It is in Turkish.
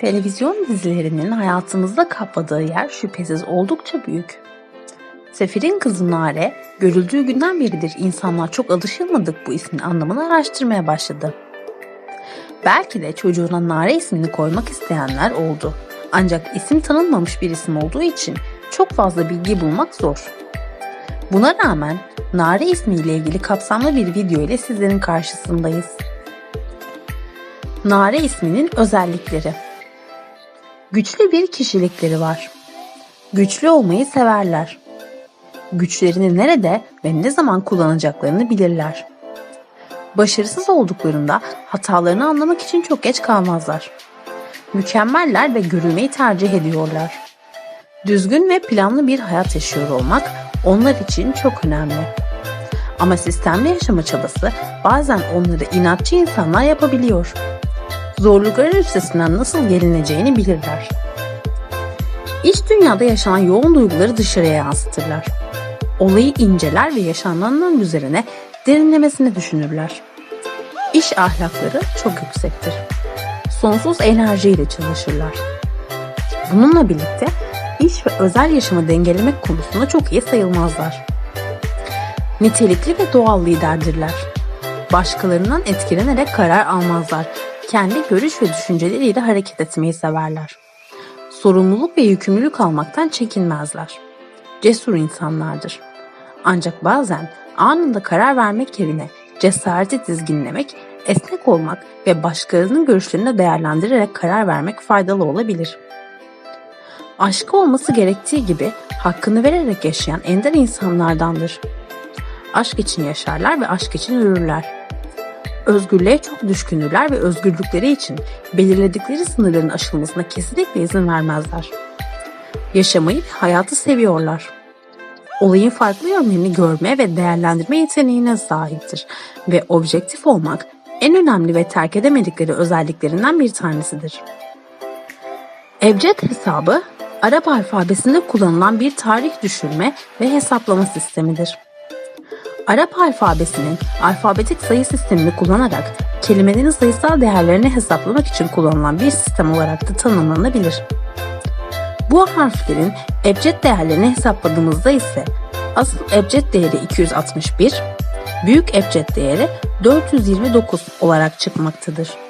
Televizyon dizilerinin hayatımızda kapladığı yer şüphesiz oldukça büyük. Sefir'in kızı Nare, görüldüğü günden beridir insanlar çok alışılmadık bu ismin anlamını araştırmaya başladı. Belki de çocuğuna Nare ismini koymak isteyenler oldu. Ancak isim tanınmamış bir isim olduğu için çok fazla bilgi bulmak zor. Buna rağmen Nare ismiyle ilgili kapsamlı bir video ile sizlerin karşısındayız. Nare isminin özellikleri Güçlü bir kişilikleri var. Güçlü olmayı severler. Güçlerini nerede ve ne zaman kullanacaklarını bilirler. Başarısız olduklarında hatalarını anlamak için çok geç kalmazlar. Mükemmeller ve görülmeyi tercih ediyorlar. Düzgün ve planlı bir hayat yaşıyor olmak onlar için çok önemli. Ama sistemli yaşama çabası bazen onları inatçı insanlar yapabiliyor zorlukların üstesinden nasıl gelineceğini bilirler. İç dünyada yaşanan yoğun duyguları dışarıya yansıtırlar. Olayı inceler ve yaşananların üzerine derinlemesine düşünürler. İş ahlakları çok yüksektir. Sonsuz enerjiyle çalışırlar. Bununla birlikte iş ve özel yaşamı dengelemek konusunda çok iyi sayılmazlar. Nitelikli ve doğal liderdirler. Başkalarından etkilenerek karar almazlar kendi görüş ve düşünceleriyle hareket etmeyi severler. Sorumluluk ve yükümlülük almaktan çekinmezler. Cesur insanlardır. Ancak bazen anında karar vermek yerine cesareti dizginlemek, esnek olmak ve başkalarının görüşlerini değerlendirerek karar vermek faydalı olabilir. Aşkı olması gerektiği gibi hakkını vererek yaşayan ender insanlardandır. Aşk için yaşarlar ve aşk için ölürler özgürlüğe çok düşkündürler ve özgürlükleri için belirledikleri sınırların aşılmasına kesinlikle izin vermezler. Yaşamayı ve hayatı seviyorlar. Olayın farklı yönlerini görme ve değerlendirme yeteneğine sahiptir ve objektif olmak en önemli ve terk edemedikleri özelliklerinden bir tanesidir. Ebced hesabı, Arap alfabesinde kullanılan bir tarih düşürme ve hesaplama sistemidir. Arap alfabesinin alfabetik sayı sistemini kullanarak kelimelerin sayısal değerlerini hesaplamak için kullanılan bir sistem olarak da tanımlanabilir. Bu harflerin ebced değerlerini hesapladığımızda ise asıl ebced değeri 261, büyük ebced değeri 429 olarak çıkmaktadır.